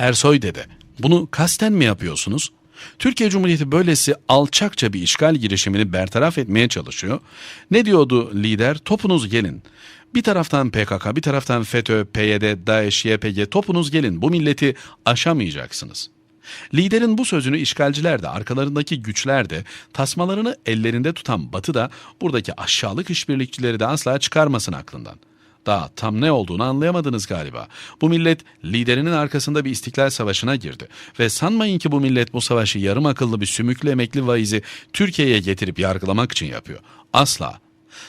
Ersoy dede, bunu kasten mi yapıyorsunuz? Türkiye Cumhuriyeti böylesi alçakça bir işgal girişimini bertaraf etmeye çalışıyor. Ne diyordu lider? Topunuz gelin. Bir taraftan PKK, bir taraftan FETÖ, PYD, DAEŞ, YPG topunuz gelin. Bu milleti aşamayacaksınız. Liderin bu sözünü işgalciler de, arkalarındaki güçler de, tasmalarını ellerinde tutan Batı da buradaki aşağılık işbirlikçileri de asla çıkarmasın aklından. Daha tam ne olduğunu anlayamadınız galiba. Bu millet liderinin arkasında bir istiklal savaşına girdi. Ve sanmayın ki bu millet bu savaşı yarım akıllı bir sümüklü emekli vaizi Türkiye'ye getirip yargılamak için yapıyor. Asla.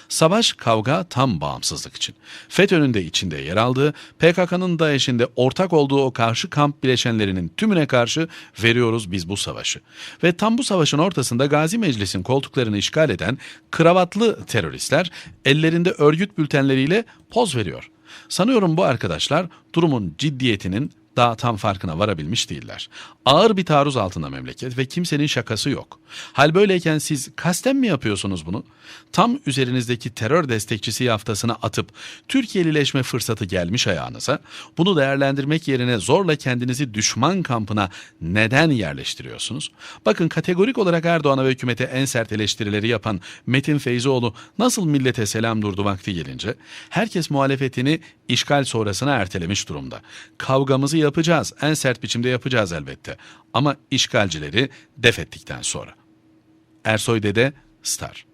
Savaş kavga tam bağımsızlık için. FETÖ'nün de içinde yer aldığı, PKK'nın da eşinde ortak olduğu o karşı kamp bileşenlerinin tümüne karşı veriyoruz biz bu savaşı. Ve tam bu savaşın ortasında Gazi Meclis'in koltuklarını işgal eden kravatlı teröristler ellerinde örgüt bültenleriyle poz veriyor. Sanıyorum bu arkadaşlar durumun ciddiyetinin daha tam farkına varabilmiş değiller. Ağır bir taarruz altında memleket ve kimsenin şakası yok. Hal böyleyken siz kasten mi yapıyorsunuz bunu? Tam üzerinizdeki terör destekçisi yaftasına atıp Türkiye'lileşme fırsatı gelmiş ayağınıza, bunu değerlendirmek yerine zorla kendinizi düşman kampına neden yerleştiriyorsunuz? Bakın kategorik olarak Erdoğan'a ve hükümete en sert eleştirileri yapan Metin Feyzoğlu nasıl millete selam durdu vakti gelince, herkes muhalefetini işgal sonrasına ertelemiş durumda. Kavgamızı yapacağız, en sert biçimde yapacağız elbette. Ama işgalcileri def ettikten sonra. Ersoy Dede, Star.